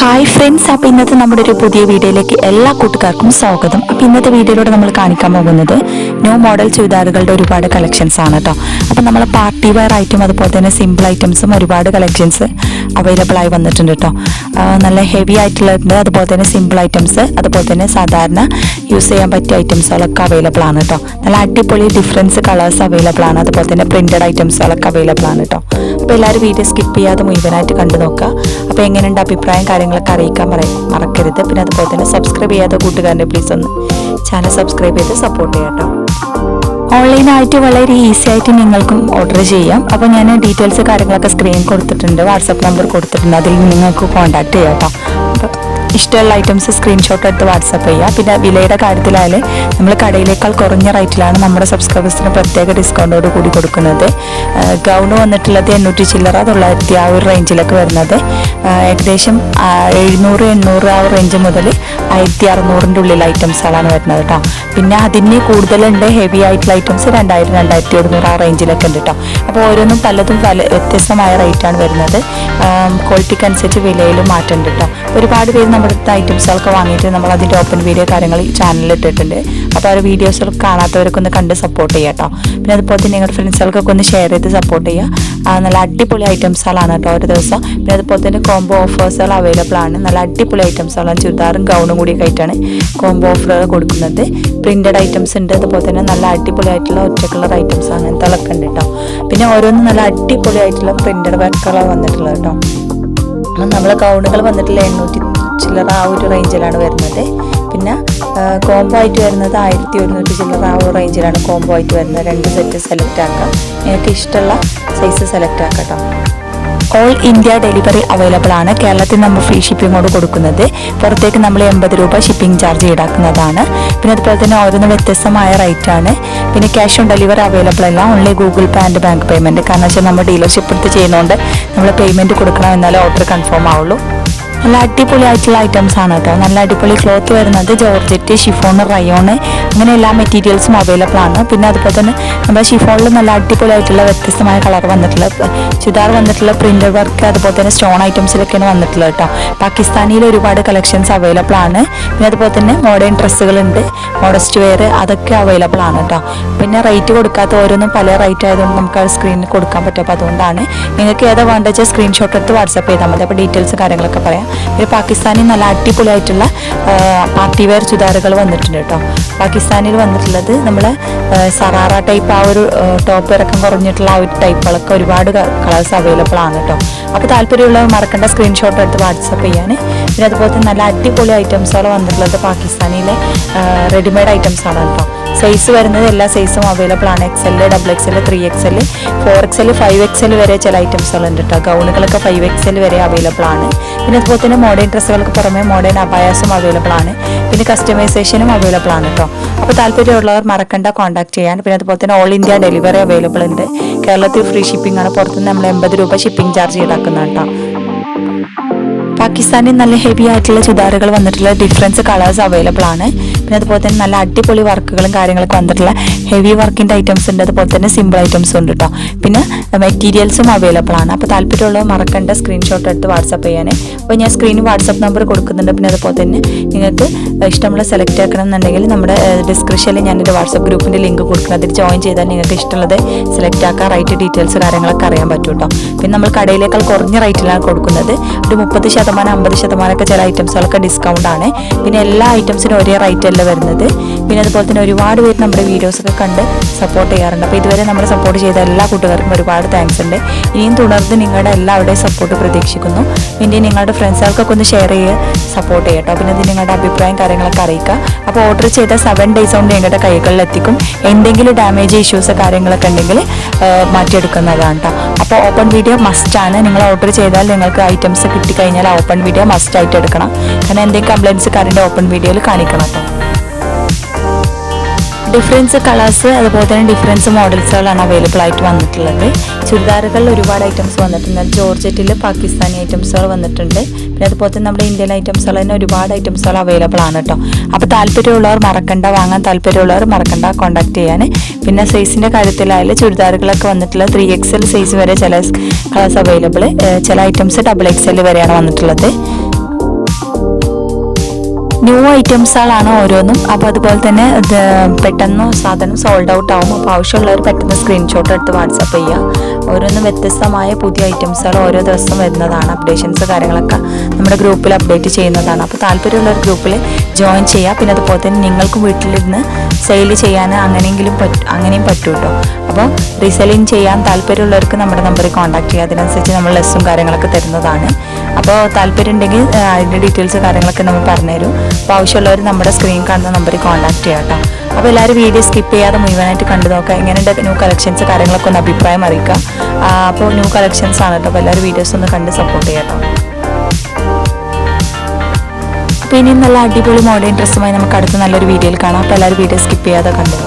Hi friends അപ്പോൾ ഇന്നത്തെ നമ്മുടെ ഒരു പുതിയ വീഡിയോയിലേക്ക് എല്ലാ കൂട്ടുകാർക്കും സ്വാഗതം. അപ്പോൾ ഇന്നത്തെ വീഡിയോയിലൂടെ നമ്മൾ കാണിക്കാൻ പോകുന്നത് ന്യൂ മോഡൽ ചുരിദാറുകളുടെ ഒരുപാട് കളക്ഷൻസ് ആണ് കേട്ടോ അപ്പോൾ നമ്മൾ പാർട്ടി വെയർ ഐറ്റം അതുപോലെ തന്നെ സിമ്പിൾ ഐറ്റംസും ഒരുപാട് കളക്ഷൻസ് അവൈലബിൾ ആയി വന്നിട്ടുണ്ട് കേട്ടോ നല്ല ഹെവി ആയിട്ടുള്ളത് അതുപോലെ തന്നെ സിമ്പിൾ ഐറ്റംസ് അതുപോലെ തന്നെ സാധാരണ യൂസ് ചെയ്യാൻ പറ്റിയ ഐറ്റംസുകളൊക്കെ അവൈലബിൾ ആണ് കേട്ടോ നല്ല അടിപൊളി ഡിഫറൻസ് കളേഴ്സ് അവൈലബിൾ ആണ്. അതുപോലെ തന്നെ പ്രിന്റഡ് ഐറ്റംസുകളൊക്കെ അവൈലബിൾ ആണ് കേട്ടോ അപ്പോൾ എല്ലാവരും വീഡിയോ സ്കിപ്പ് ചെയ്യാതെ മുഴുവനായിട്ട് കണ്ടു നോക്കുക. അപ്പോൾ എങ്ങനെയുണ്ട് അഭിപ്രായം കാര്യങ്ങളൊക്കെ അറിയിക്കാൻ മറക്കരുത്. പിന്നെ അതുപോലെ തന്നെ സബ്സ്ക്രൈബ് ചെയ്യാത്ത കൂട്ടുകാരന്റെ പ്ലീസ് ഒന്ന് ചാനൽ സബ്സ്ക്രൈബ് ചെയ്ത് സപ്പോർട്ട് ചെയ്യാം കേട്ടോ ഓൺലൈനായിട്ട് വളരെ ഈസി ആയിട്ട് നിങ്ങൾക്കും ഓർഡർ ചെയ്യാം. അപ്പോൾ ഞാൻ ഡീറ്റെയിൽസ് കാര്യങ്ങളൊക്കെ സ്ക്രീൻ കൊടുത്തിട്ടുണ്ട്. വാട്സപ്പ് നമ്പർ കൊടുത്തിട്ടുണ്ട്. അതിൽ നിങ്ങൾക്ക് കോൺടാക്ട് ചെയ്യാം കേട്ടോ ഇഷ്ടമുള്ള ഐറ്റംസ് സ്ക്രീൻഷോട്ട് എടുത്ത് വാട്സപ്പ് ചെയ്യുക. പിന്നെ വിലയുടെ കാര്യത്തിലായാലും നമ്മൾ കടയിലേക്കാൾ കുറഞ്ഞ റേറ്റിലാണ് നമ്മുടെ സബ്സ്ക്രൈബേഴ്സിന് പ്രത്യേക ഡിസ്കൗണ്ടോട് കൂടി കൊടുക്കുന്നത്. ഗൗണ് വന്നിട്ടുള്ളത് എണ്ണൂറ്റി ചില്ലറ തൊള്ളായിരത്തി ആ ഒരു റേഞ്ചിലൊക്കെ വരുന്നത്. ഏകദേശം എഴുന്നൂറ് എണ്ണൂറ് ആ റേഞ്ച് മുതൽ ആയിരത്തി അറുന്നൂറിന്റെ ഉള്ളിൽ ഐറ്റംസുകളാണ് വരുന്നത് കേട്ടോ പിന്നെ അതിന് കൂടുതലുണ്ട് ഹെവി ആയിട്ടുള്ള ഐറ്റംസ് രണ്ടായിരം രണ്ടായിരത്തി ഒരുന്നൂറ് ആ റേഞ്ചിലൊക്കെ ഉണ്ട് കേട്ടോ അപ്പോൾ ഓരോന്നും പലതും പല വ്യത്യസ്തമായ റേറ്റാണ് വരുന്നത്. ക്വാളിറ്റിക്ക് അനുസരിച്ച് വിലയിൽ മാറ്റമുണ്ട് കേട്ടോ ഒരുപാട് പേര് ഐറ്റംസ് ഐറ്റംസുകളൊക്കെ വാങ്ങിയിട്ട് നമ്മൾ അതിന്റെ ഓപ്പൺ വീഡിയോ കാര്യങ്ങൾ ചാനലിൽ ഇട്ടിട്ടുണ്ട്. അപ്പോൾ ആ വീഡിയോസ് കാണാത്തവരൊക്കെ ഒന്ന് കണ്ട് സപ്പോർട്ട് ചെയ്യുക കേട്ടോ പിന്നെ അതുപോലെ തന്നെ നിങ്ങളുടെ ഫ്രണ്ട്സുകൾക്കൊക്കെ ഒന്ന് ഷെയർ ചെയ്ത് സപ്പോർട്ട് ചെയ്യുക. നല്ല അടിപൊളി ഐറ്റംസുകളാണ് കേട്ടോ ഒരു ദിവസം. പിന്നെ അതുപോലെ തന്നെ കോംബോ ഓഫേഴ്സുകൾ അവൈലബിൾ ആണ്. നല്ല അടിപൊളി ഐറ്റംസുകളാണ് ചുരിദാറും ഗൗണും കൂടി ആയിട്ടാണ് കോംബോ ഓഫറുകൾ കൊടുക്കുന്നത്. പ്രിന്റഡ് ഐറ്റംസ് ഉണ്ട്. അതുപോലെ തന്നെ നല്ല അടിപൊളി ആയിട്ടുള്ള ഒറ്റ കളർ ഐറ്റംസ് അങ്ങനത്തെ ഒക്കെ ഉണ്ട് കേട്ടോ പിന്നെ ഓരോന്നും നല്ല അടിപൊളി ആയിട്ടുള്ള പ്രിന്റഡ് വർക്കുകളാണ് വന്നിട്ടുള്ളത് കേട്ടോ നമ്മൾ ഗൗണുകൾ വന്നിട്ടുള്ള എണ്ണൂറ്റി ചില്ലറ ആ ഒരു റേഞ്ചിലാണ് വരുന്നത്. പിന്നെ കോംബോ ആയിട്ട് വരുന്നത് ആയിരത്തി ഒരുന്നൂറ്റി ചില്ലറ ആ ഒരു റേഞ്ചിലാണ് കോംബോ ആയിട്ട് വരുന്നത്. രണ്ട് സെറ്റ് സെലക്ട് ആക്കാം. നിങ്ങൾക്ക് ഇഷ്ടമുള്ള സൈസ് സെലക്ട് ആക്കാം ഓൾ ഇന്ത്യ ഡെലിവറി അവൈലബിൾ ആണ്. കേരളത്തിൽ നമ്മൾ ഫ്രീ ഷിപ്പിങ്ങോട് കൊടുക്കുന്നത്. പുറത്തേക്ക് നമ്മൾ എൺപത് രൂപ ഷിപ്പിംഗ് ചാർജ് ഈടാക്കുന്നതാണ്. പിന്നെ അതുപോലെ തന്നെ ഓരോന്ന് വ്യത്യസ്തമായ റേറ്റ് ആണ്. പിന്നെ ക്യാഷ് ഓൺ ഡെലിവറി അവൈലബിൾ അല്ല. Only Google pay and bank payment കാരണം വെച്ചാൽ നമ്മൾ ഡീലർഷിപ്പ് എടുത്ത് ചെയ്യുന്നതുകൊണ്ട് നമ്മൾ പേയ്മെന്റ് കൊടുക്കണം എന്നാലേ ഓർഡർ കൺഫേം ആവുള്ളൂ. നല്ല അടിപൊളി ആയിട്ടുള്ള ഐറ്റംസ് ആണ് കേട്ടോ നല്ല അടിപൊളി ക്ലോത്ത് വരുന്നത് ജോർജറ്റ് ഷിഫോൺ റയോണ് അങ്ങനെ എല്ലാ മെറ്റീരിയൽസും അവൈലബിൾ ആണ്. പിന്നെ അതുപോലെ തന്നെ നമ്മുടെ ഷിഫോണിൽ നല്ല അടിപൊളി ആയിട്ടുള്ള വ്യത്യസ്തമായ കളർ വന്നിട്ടുള്ള ചുരിദാർ വന്നിട്ടുള്ള പ്രിന്റ് വർക്ക് അതുപോലെ തന്നെ സ്റ്റോൺ ഐറ്റംസിലൊക്കെയാണ് വന്നിട്ടുള്ളത് കേട്ടോ പാകിസ്ഥാനിയിൽ ഒരുപാട് കളക്ഷൻസ് അവൈലബിൾ ആണ്. പിന്നെ അതുപോലെ തന്നെ മോഡേൺ ഡ്രസ്സുകളുണ്ട് മോഡസ്റ്റ് വെയർ അതൊക്കെ അവൈലബിൾ ആണ് കേട്ടോ പിന്നെ റേറ്റ് കൊടുക്കാത്ത ഓരോന്നും പല റേറ്റ് ആയതുകൊണ്ട് നമുക്ക് സ്ക്രീനിൽ കൊടുക്കാൻ പറ്റും. അപ്പോൾ അതുകൊണ്ടാണ്. നിങ്ങൾക്ക് ഏതാ വേണ്ടത് വെച്ചാൽ സ്ക്രീൻഷോട്ട് എടുത്ത് വാട്സപ്പ് ചെയ്താൽ മതി. അപ്പോൾ ഡീറ്റെയിൽസ് കാര്യങ്ങളൊക്കെ പറയാം. പാകിസ്ഥാനിൽ നല്ല അടിപൊളിയായിട്ടുള്ള പാർട്ടി വെയർ വന്നിട്ടുണ്ട് കേട്ടോ. പാകിസ്ഥാനിൽ വന്നിട്ടുള്ളത് നമ്മൾ സറാറ ടൈപ്പ് ആ ഒരു ടോപ്പ് ഇറക്കം കുറഞ്ഞിട്ടുള്ള ആ ഒരു ടൈപ്പുകളൊക്കെ ഒരുപാട് കളേഴ്സ് അവൈലബിൾ ആണ് കേട്ടോ. അപ്പോൾ താല്പര്യമുള്ളവർ മറക്കേണ്ട സ്ക്രീൻഷോട്ട് എടുത്ത് വാട്സപ്പ് ചെയ്യാൻ പിന്നെ അതുപോലെ തന്നെ നല്ല അടിപൊളി ഐറ്റംസുകൾ വന്നിട്ടുള്ളത് പാകിസ്ഥാനിലെ റെഡിമെയ്ഡ് ഐറ്റംസ് ആണ് കേട്ടോ. സൈസ് വരുന്നത് എല്ലാ സൈസും അവൈലബിൾ ആണ്. X L double X L three X L four X L five X L വരെ ചില ഐറ്റംസുകൾ ഉണ്ട് കേട്ടോ ഗൗണുകളൊക്കെ ഫൈവ് എക്സ് എൽ വരെ അവൈലബിൾ ആണ്. പിന്നെ അതുപോലെ തന്നെ മോഡേൺ ഡ്രസ്സുകൾക്ക് പുറമെ മോഡേൺ അബായാസും അവൈലബിൾ ആണ്. പിന്നെ കസ്റ്റമൈസേഷനും അവൈലബിൾ ആണ് കേട്ടോ അപ്പോൾ താല്പര്യമുള്ളവർ മറക്കണ്ട കോൺടാക്ട് ചെയ്യാൻ. പിന്നെ അതുപോലെ തന്നെ ഓൾ ഇന്ത്യ ഡെലിവറി അവൈലബിൾ ഉണ്ട്. കേരളത്തിൽ ഫ്രീ ഷിപ്പിംഗ് ആണ്. പുറത്തുനിന്ന് നമ്മൾ എൺപത് രൂപ ഷിപ്പിംഗ് ചാർജ് ഈടാക്കുന്നത് കേട്ടോ പാകിസ്ഥാനിൽ നല്ല ഹെവി ആയിട്ടുള്ള ചുതാറുകൾ വന്നിട്ടുള്ള ഡിഫറൻസ് കളേഴ്സ് അവൈലബിൾ ആണ്. പിന്നെ അതുപോലെ തന്നെ നല്ല അടിപൊളി വർക്കുകളും കാര്യങ്ങളൊക്കെ വന്നിട്ടുള്ള ഹെവി വർക്കിന്റെ ഐറ്റംസ് ഉണ്ട്. അതുപോലെ തന്നെ സിമ്പിൾ ഐറ്റംസും ഉണ്ട് കേട്ടോ പിന്നെ മെറ്റീരിയൽസും അവൈലബിൾ ആണ്. അപ്പോൾ താല്പര്യമുള്ളവർ മറക്കേണ്ട സ്ക്രീൻഷോട്ട് എടുത്ത് വാട്സപ്പ് ചെയ്യാൻ അപ്പോൾ ഞാൻ സ്ക്രീൻ വാട്സപ്പ് നമ്പർ കൊടുക്കുന്നുണ്ട്. പിന്നെ അതുപോലെ തന്നെ നിങ്ങൾക്ക് ഇഷ്ടമുള്ള സെലക്ട് ആക്കണം എന്നുണ്ടെങ്കിൽ നമ്മുടെ ഡിസ്ക്രിപ്ഷനിൽ ഞാൻ ഞാനൊരു വാട്സപ്പ് ഗ്രൂപ്പിന്റെ ലിങ്ക് കൊടുക്കുന്നത് അതിൽ ജോയിൻ ചെയ്താൽ നിങ്ങൾക്ക് ഇഷ്ടമുള്ളത് സെലക്ട് ആക്കാൻ റൈറ്റ് ഡീറ്റെയിൽസ് കാര്യങ്ങളൊക്കെ അറിയാൻ പറ്റും കേട്ടോ പിന്നെ നമ്മൾ കടയിലേക്കാൾ കുറഞ്ഞ റേറ്റിലാണ് കൊടുക്കുന്നത്. ഒരു മുപ്പത് ശതമാനം അമ്പത് ശതമാനമൊക്കെ ചില ഐറ്റംസുകളൊക്കെ ഡിസ്കൗണ്ട് ആണ്. പിന്നെ എല്ലാ ഐറ്റംസിനും ഒരേ റേറ്റ് അല്ല വരുന്നത്. പിന്നെ അതുപോലെ തന്നെ ഒരുപാട് പേര് നമ്മുടെ വീഡിയോസൊക്കെ കണ്ട് സപ്പോർട്ട് ചെയ്യാറുണ്ട്. അപ്പോൾ ഇതുവരെ നമ്മൾ സപ്പോർട്ട് ചെയ്ത എല്ലാ കൂട്ടുകാർക്കും ഒരുപാട് താങ്ക്സ് ഉണ്ട്. ഇനിയും തുടർന്ന് നിങ്ങളുടെ എല്ലാവരുടെയും സപ്പോർട്ട് പ്രതീക്ഷിക്കുന്നു. പിന്നെ നിങ്ങളുടെ ഫ്രണ്ട്സുകൾക്കൊക്കെ ഒന്ന് ഷെയർ ചെയ്യുക സപ്പോർട്ട് ചെയ്യട്ടോ പിന്നെ അത് നിങ്ങളുടെ അഭിപ്രായം കാര്യങ്ങളൊക്കെ അറിയിക്കുക. അപ്പോൾ ഓർഡർ ചെയ്ത സെവൻ ഡേയ്സ് കൊണ്ട് ഞങ്ങളുടെ കൈകളിൽ എത്തിക്കും എന്തെങ്കിലും ഡാമേജ് ഇഷ്യൂസ് കാര്യങ്ങളൊക്കെ ഉണ്ടെങ്കിൽ മാറ്റിയെടുക്കുന്നതാണ് കേട്ടോ. അപ്പോൾ ഓപ്പൺ വീഡിയോ മസ്റ്റ് ആണ്. നിങ്ങൾ ഓർഡർ ചെയ്താൽ നിങ്ങൾക്ക് ഐറ്റംസ് കിട്ടിക്കഴിഞ്ഞാൽ ഓപ്പൺ വീഡിയോ മസ്റ്റ് ആയിട്ട് എടുക്കണം. കാരണം എന്തെങ്കിലും കംപ്ലയിൻസ് കാരന്റെ ഓപ്പൺ വീഡിയോയിൽ കാണിക്കണം കേട്ടോ ഡിഫറൻസ് കളേഴ്സ് അതുപോലെ തന്നെ ഡിഫറൻസ് മോഡൽസുകളാണ് അവൈലബിൾ ആയിട്ട് വന്നിട്ടുള്ളത്. ചുരിദാറുകളിൽ ഒരുപാട് ഐറ്റംസ് വന്നിട്ടുണ്ട്. ജോർജറ്റിൽ പാകിസ്ഥാനി ഐറ്റംസുകൾ വന്നിട്ടുണ്ട്. പിന്നെ അതുപോലെ തന്നെ നമ്മുടെ ഇന്ത്യൻ ഐറ്റംസുകൾ തന്നെ ഒരുപാട് ഐറ്റംസുകൾ അവൈലബിൾ ആണ് കേട്ടോ അപ്പോൾ താല്പര്യമുള്ളവർ മറക്കണ്ട വാങ്ങാൻ താല്പര്യമുള്ളവർ മറക്കണ്ട കോൺടാക്ട് ചെയ്യാൻ. പിന്നെ സൈസിന്റെ കാര്യത്തിലായാലും ചുരിദാറുകളൊക്കെ വന്നിട്ടുള്ള ത്രീ എക്സ് എൽ സൈസ് വരെ ചില കളേഴ്സ് അവൈലബിൾ ചില ഐറ്റംസ് ഡബിൾ എക്സ് എൽ വരെയാണ് വന്നിട്ടുള്ളത്. ന്യൂ ഐറ്റംസുകളാണ് ഓരോന്നും. അപ്പോൾ അതുപോലെ തന്നെ പെട്ടെന്ന് സാധനം സോൾഡ് ഔട്ട് ആവും. അപ്പോൾ ആവശ്യമുള്ളവർ പെട്ടെന്ന് സ്ക്രീൻഷോട്ട് എടുത്ത് വാട്സപ്പ് ചെയ്യുക. ഓരോന്നും വ്യത്യസ്തമായ പുതിയ ഐറ്റംസുകൾ ഓരോ ദിവസം വരുന്നതാണ്. അപ്ഡേഷൻസ് കാര്യങ്ങളൊക്കെ നമ്മുടെ ഗ്രൂപ്പിൽ അപ്ഡേറ്റ് ചെയ്യുന്നതാണ്. അപ്പോൾ താല്പര്യമുള്ള ഒരു ഗ്രൂപ്പിൽ ജോയിൻ ചെയ്യുക. പിന്നെ അതുപോലെ തന്നെ നിങ്ങൾക്കും വീട്ടിലിരുന്ന് സെയിൽ ചെയ്യാൻ അങ്ങനെയെങ്കിലും പറ്റും അങ്ങനെയും പറ്റും കേട്ടോ അപ്പോൾ റീസെല്ലിങ് ചെയ്യാൻ താല്പര്യമുള്ളവർക്ക് നമ്മുടെ നമ്പറിൽ കോൺടാക്ട് ചെയ്യുക. അതിനനുസരിച്ച് നമ്മൾ ലെസ്സും കാര്യങ്ങളൊക്കെ തരുന്നതാണ്. അപ്പോൾ താല്പര്യം ഉണ്ടെങ്കിൽ അതിന്റെ ഡീറ്റെയിൽസ് കാര്യങ്ങളൊക്കെ നമ്മൾ പറഞ്ഞുതരും. അപ്പോൾ ആവശ്യമുള്ളവർ നമ്മുടെ സ്ക്രീൻ കാണുന്ന നമ്പറിൽ കോൺടാക്ട് ചെയ്യാം കേട്ടോ. അപ്പോൾ എല്ലാവരും വീഡിയോ സ്കിപ്പ് ചെയ്യാതെ മുഴുവനായിട്ട് കണ്ടു നോക്കുക. എങ്ങനെയുണ്ട് ന്യൂ കളക്ഷൻസ് കാര്യങ്ങളൊക്കെ ഒന്ന് അഭിപ്രായം അറിയിക്കുക. അപ്പോൾ ന്യൂ കളക്ഷൻസ് ആണ് കേട്ടോ. അപ്പോൾ എല്ലാവരും വീഡിയോസ് ഒന്ന് കണ്ട് സപ്പോർട്ട് ചെയ്യാം കേട്ടോ. അപ്പോൾ ഇനിയും നല്ല അടിപൊളി മോഡേൺ ഡ്രസ്സുമായി നമുക്ക് അടുത്ത നല്ലൊരു വീഡിയോയിൽ കാണാം. അപ്പോൾ എല്ലാവരും വീഡിയോ സ്കിപ്പ് ചെയ്യാതെ കണ്ടു